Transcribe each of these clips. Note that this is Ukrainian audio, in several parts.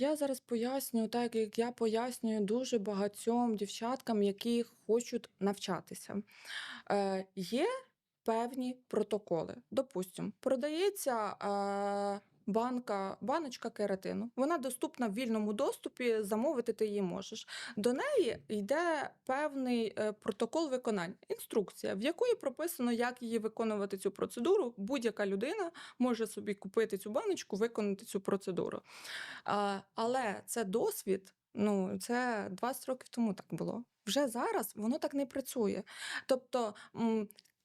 Я зараз пояснюю, так як я пояснюю дуже багатьом дівчаткам, які хочуть навчатися. Е, є певні протоколи. Допустимо, продається е, банка, баночка кератину. Вона доступна в вільному доступі, замовити ти її можеш. До неї йде певний е, протокол виконання, інструкція, в якої прописано, як її виконувати цю процедуру. Будь-яка людина може собі купити цю баночку, виконати цю процедуру. Але це досвід. Ну, це 20 років тому так було. Вже зараз воно так не працює. Тобто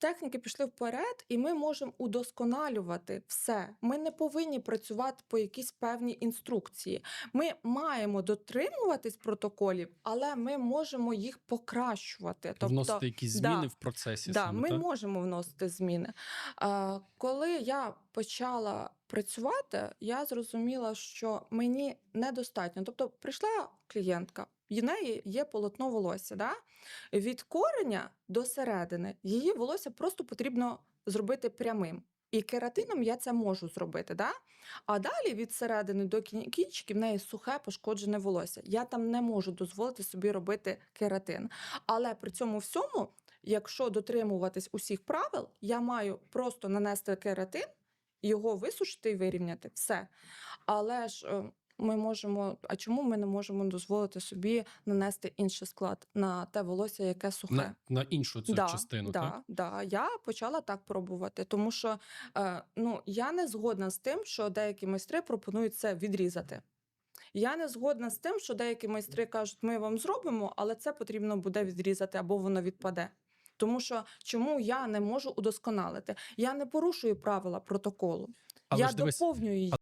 техніки пішли вперед, і ми можемо удосконалювати все. Ми не повинні працювати по якійсь певній інструкції. Ми маємо дотримуватись протоколів, але ми можемо їх покращувати. Тобто, Вносити якісь да, зміни в процесі. Да, саме, ми так? можемо вносити зміни. А, коли я почала працювати, я зрозуміла, що мені недостатньо. Тобто, прийшла клієнтка, в неї є полотно волосся. Да? Від кореня до середини її волосся просто потрібно зробити прямим. І кератином я це можу зробити, да? а далі від середини до кін- кінчиків в неї сухе пошкоджене волосся. Я там не можу дозволити собі робити кератин. Але при цьому всьому, якщо дотримуватись усіх правил, я маю просто нанести кератин, його висушити і вирівняти. Все. Але ж е, ми можемо. А чому ми не можемо дозволити собі нанести інший склад на те волосся, яке сухе? на, на іншу цю да, частину. да, Так? Да. Я почала так пробувати, тому що е, ну, я не згодна з тим, що деякі майстри пропонують це відрізати. Я не згодна з тим, що деякі майстри кажуть, ми вам зробимо, але це потрібно буде відрізати або воно відпаде. Тому що чому я не можу удосконалити? Я не порушую правила протоколу. Але я доповнюю її.